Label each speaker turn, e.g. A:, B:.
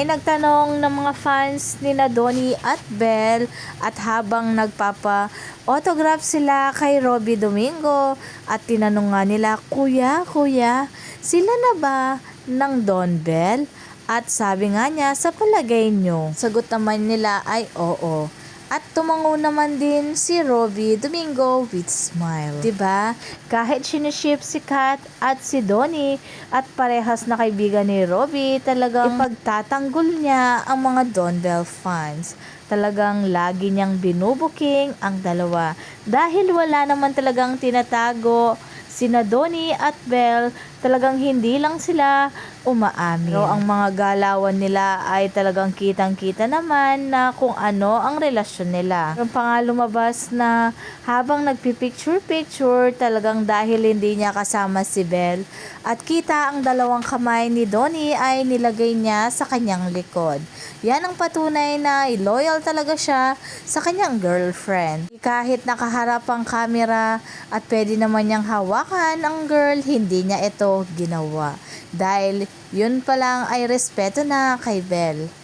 A: May nagtanong ng mga fans ni Donnie at Belle at habang nagpapa-autograph sila kay Robbie Domingo at tinanong nga nila, Kuya, Kuya, sila na ba ng Don Bell? At sabi nga niya, sa palagay nyo, sagot naman nila ay oo. At tumango naman din si Robbie Domingo with smile. 'Di ba? Kahit siniship si Kat at si Donnie at parehas na kaibigan ni Robbie, talagang ipagtatanggol niya ang mga Don Bell fans. Talagang lagi niyang binubuking ang dalawa. Dahil wala naman talagang tinatago sina Donnie at Belle, talagang hindi lang sila umaamin. Pero ang mga galawan nila ay talagang kitang-kita naman na kung ano ang relasyon nila. Yung pa nga lumabas na habang nagpipicture-picture, talagang dahil hindi niya kasama si Belle at kita ang dalawang kamay ni Donnie ay nilagay niya sa kanyang likod. Yan ang patunay na loyal talaga siya sa kanyang girlfriend. Kahit nakaharap ang camera at pwede naman niyang hawakan ang girl, hindi niya ginawa. Dahil yun pa lang ay respeto na kay Belle.